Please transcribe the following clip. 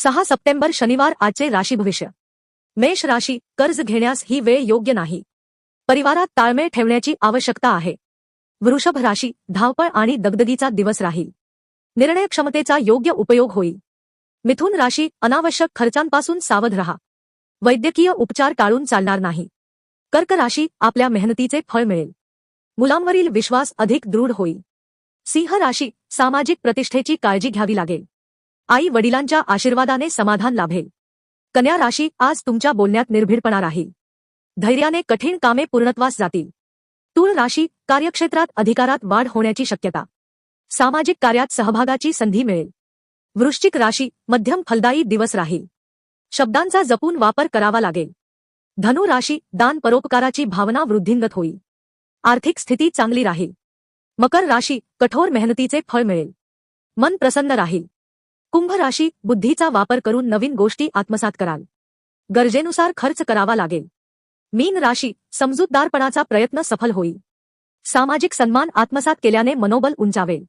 सहा सप्टेंबर शनिवार आजचे राशी भविष्य. मेष राशी कर्ज घेण्यास ही वेळ योग्य नाही. परिवारात ताळमेळ ठेवण्याची आवश्यकता आहे. वृषभ राशी धावपळ आणि दगदगीचा दिवस राहील. निर्णय क्षमतेचा योग्य उपयोग होईल. मिथुन राशी अनावश्यक खर्चांपासून सावध रहा. वैद्यकीय उपचार टाळून चालणार नाही. कर्क राशी आपल्या मेहनतीचे फळ मिळेल. मुलांवरील विश्वास अधिक दृढ होईल. सिंह राशी सामाजिक प्रतिष्ठेची काळजी घ्यावी लागेल. आई वडिलांच्या आशीर्वादाने समाधान लाभेल. कन्या राशी आज तुमच्या बोलण्यात निर्भीडपणा राहील धैर्याने कठीण कामे पूर्णत्वास जातील. तूळ राशी कार्यक्षेत्रात अधिकारात वाढ होण्याची शक्यता. सामाजिक कार्यात सहभागाची संधी मिळेल. वृश्चिक राशी मध्यम फलदायी दिवस राहील. शब्दांचा जपून वापर करावा लागेल. धनु राशी दान परोपकाराची भावना वृद्धिंगत होईल. आर्थिक स्थिती चांगली राहील. मकर राशी कठोर मेहनतीचे फळ मिळेल. मन प्रसन्न राहील. कुंभ राशी बुद्धीचा वापर करून नवीन गोष्टी आत्मसात कराल. गरजेनुसार खर्च करावा लागेल. मीन राशी समजूतदारपणाचा प्रयत्न सफल होईल. सामाजिक सन्मान आत्मसात केल्याने मनोबल उंचावेल.